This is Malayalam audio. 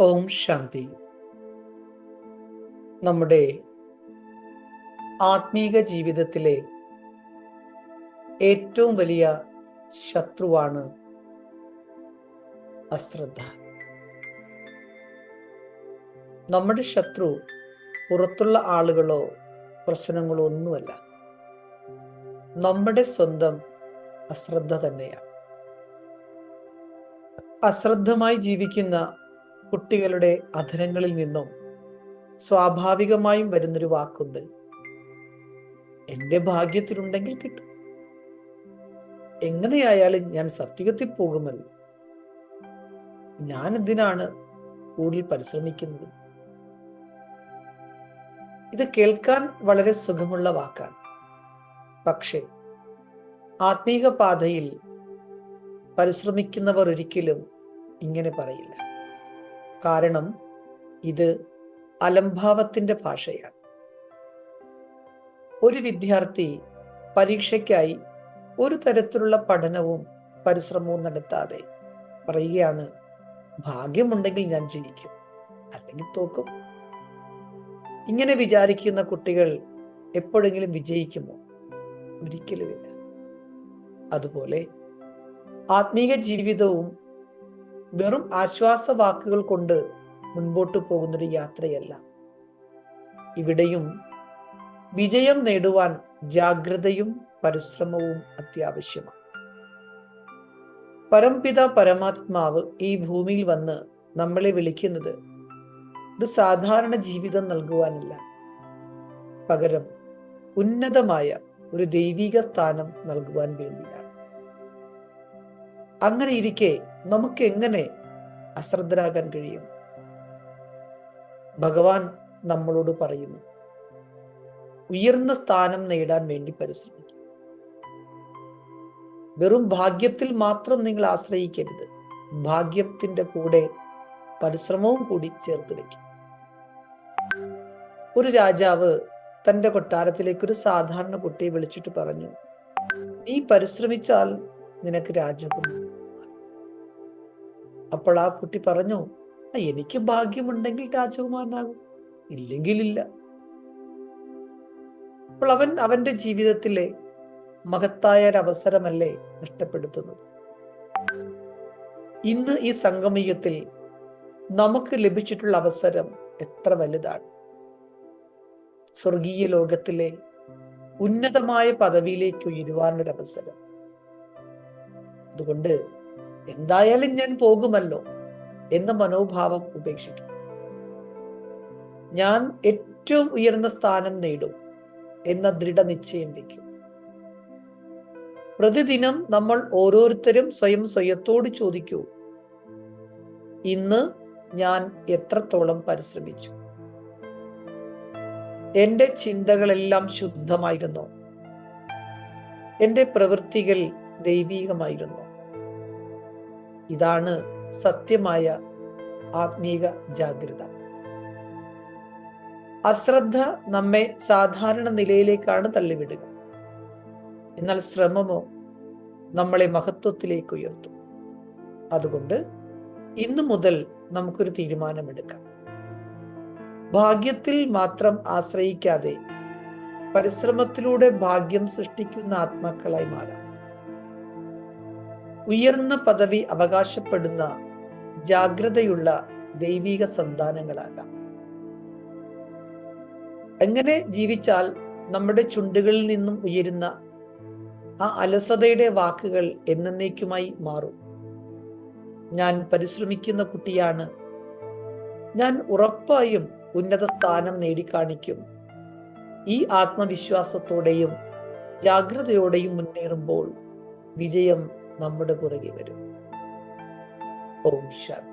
ഓം ശാന്തി. നമ്മുടെ ആത്മീക ജീവിതത്തിലെ ഏറ്റവും വലിയ ശത്രുവാണ് അശ്രദ്ധ. നമ്മുടെ ശത്രു പുറത്തുള്ള ആളുകളോ പ്രശ്നങ്ങളോ ഒന്നുമല്ല. നമ്മുടെ സ്വന്തം അശ്രദ്ധ തന്നെയാണ്. അശ്രദ്ധമായി ജീവിക്കുന്ന കുട്ടികളുടെ അധരങ്ങളിൽ നിന്നും സ്വാഭാവികമായും വരുന്നൊരു വാക്കുണ്ട്. എന്റെ ഭാഗ്യത്തിലുണ്ടെങ്കിൽ കിട്ടും. എങ്ങനെയായാലും ഞാൻ സത്യത്തിൽ പോകുമല്ലോ. ഞാൻ എന്തിനാണ് കൂടുതൽ പരിശ്രമിക്കുന്നത്? ഇത് കേൾക്കാൻ വളരെ സുഖമുള്ള വാക്കാണ്. പക്ഷേ ആത്മീക പാതയിൽ പരിശ്രമിക്കുന്നവർ ഒരിക്കലും ഇങ്ങനെ പറയില്ല. കാരണം ഇത് അലംഭാവത്തിന്റെ ഭാഷയാണ്. ഒരു വിദ്യാർത്ഥി പരീക്ഷയ്ക്കായി ഒരു തരത്തിലുള്ള പഠനവും പരിശ്രമവും നടത്താതെ പറയുകയാണ് ഭാഗ്യമുണ്ടെങ്കിൽ ഞാൻ ജയിക്കും. അല്ലെങ്കിൽ തോക്കും. ഇങ്ങനെ വിചാരിക്കുന്ന കുട്ടികൾ എപ്പോഴെങ്കിലും വിജയിക്കുമോ? ഒരിക്കലുമില്ല. അതുപോലെ ആത്മീക ജീവിതവും വെറും ആശ്വാസ വാക്കുകൾ കൊണ്ട് മുൻപോട്ട് പോകുന്നൊരു യാത്രയല്ല. ഇവിടെയും വിജയം നേടുവാൻ ജാഗ്രതയും പരിശ്രമവും അത്യാവശ്യമാണ്. പരംപിത പരമാത്മാവ് ഈ ഭൂമിയിൽ വന്ന് നമ്മളെ വിളിക്കുന്നത് ഒരു സാധാരണ ജീവിതം നൽകുവാനല്ല. പകരം ഉന്നതമായ ഒരു ദൈവിക സ്ഥാനം നൽകുവാൻ വേണ്ടിയാണ്. അങ്ങനെ ഇരിക്കെ നമുക്ക് എങ്ങനെ അശ്രദ്ധരാകാൻ കഴിയും? ഭഗവാൻ നമ്മളോട് പറയുന്നു ഉയർന്ന സ്ഥാനം നേടാൻ വേണ്ടി പരിശ്രമിക്കും വെറും ഭാഗ്യത്തിൽ മാത്രം നിങ്ങൾ ആശ്രയിക്കരുത്. ഭാഗ്യത്തിന്റെ കൂടെ പരിശ്രമവും കൂടി ചേർത്ത് വെക്കും ഒരു രാജാവ് തന്റെ കൊട്ടാരത്തിലേക്ക് ഒരു സാധാരണ കുട്ടിയെ വിളിച്ചിട്ട് പറഞ്ഞു നീ പരിശ്രമിച്ചാൽ നിനക്ക് രാജ്യം അപ്പോൾ ആ കുട്ടി പറഞ്ഞു "ആ, എനിക്ക് ഭാഗ്യമുണ്ടെങ്കിൽ രാജകുമാരനാകും. ഇല്ലെങ്കിൽ ഇല്ല അപ്പോൾ അവൻ അവന്റെ ജീവിതത്തിലെ മഹത്തായ അവസരമല്ലേ നഷ്ടപ്പെടുത്തുന്നത്. ഇന്ന് ഈ സംഗമീയത്തിൽ നമുക്ക് ലഭിച്ചിട്ടുള്ള അവസരം എത്ര വലുതാണ്. സ്വർഗീയ ലോകത്തിലെ ഉന്നതമായ പദവിയിലേക്ക് ഉയരുവാനൊരവസരം. അതുകൊണ്ട് എന്തായാലും ഞാൻ പോകുമല്ലോ എന്ന മനോഭാവം ഉപേക്ഷിക്കും. ഞാൻ ഏറ്റവും ഉയർന്ന സ്ഥാനം നേടും എന്ന ദൃഢനിശ്ചയം വയ്ക്കും. പ്രതിദിനം നമ്മൾ ഓരോരുത്തരും സ്വയം സ്വയത്തോട് ചോദിക്കൂ ഇന്ന് ഞാൻ എത്രത്തോളം പരിശ്രമിച്ചു? എന്റെ ചിന്തകളെല്ലാം ശുദ്ധമായിരുന്നോ? എന്റെ പ്രവൃത്തികൾ ദൈവീകമായിരുന്നു? ഇതാണ് സത്യമായ ആത്മീക ജാഗ്രത. അശ്രദ്ധ നമ്മെ സാധാരണ നിലയിലേക്കാണ് തള്ളിവിടുക. എന്നാൽ ശ്രമമോ നമ്മളെ മഹത്വത്തിലേക്ക് ഉയർത്തും. അതുകൊണ്ട് ഇന്നു മുതൽ നമുക്കൊരു തീരുമാനമെടുക്കാം. ഭാഗ്യത്തിൽ മാത്രം ആശ്രയിക്കാതെ പരിശ്രമത്തിലൂടെ ഭാഗ്യം സൃഷ്ടിക്കുന്ന ആത്മാക്കളായി മാറാം. ഉയർന്ന പദവി അവകാശപ്പെടുന്ന ജാഗ്രതയുള്ള ദൈവിക സന്താനങ്ങളാകാം. എങ്ങനെ ജീവിച്ചാൽ നമ്മുടെ ചുണ്ടുകളിൽ നിന്നും ഉയരുന്ന ആ അലസതയുടെ വാക്കുകൾ എന്നേക്കുമായി മാറും. ഞാൻ പരിശ്രമിക്കുന്ന കുട്ടിയാണ്. ഞാൻ ഉറപ്പായും ഉന്നത സ്ഥാനം നേടിക്കാണിക്കും. ഈ ആത്മവിശ്വാസത്തോടെയും ജാഗ്രതയോടെയും മുന്നേറുമ്പോൾ വിജയം നമ്മുടെ പുറകെ വരും. ഓം ശാന്തി.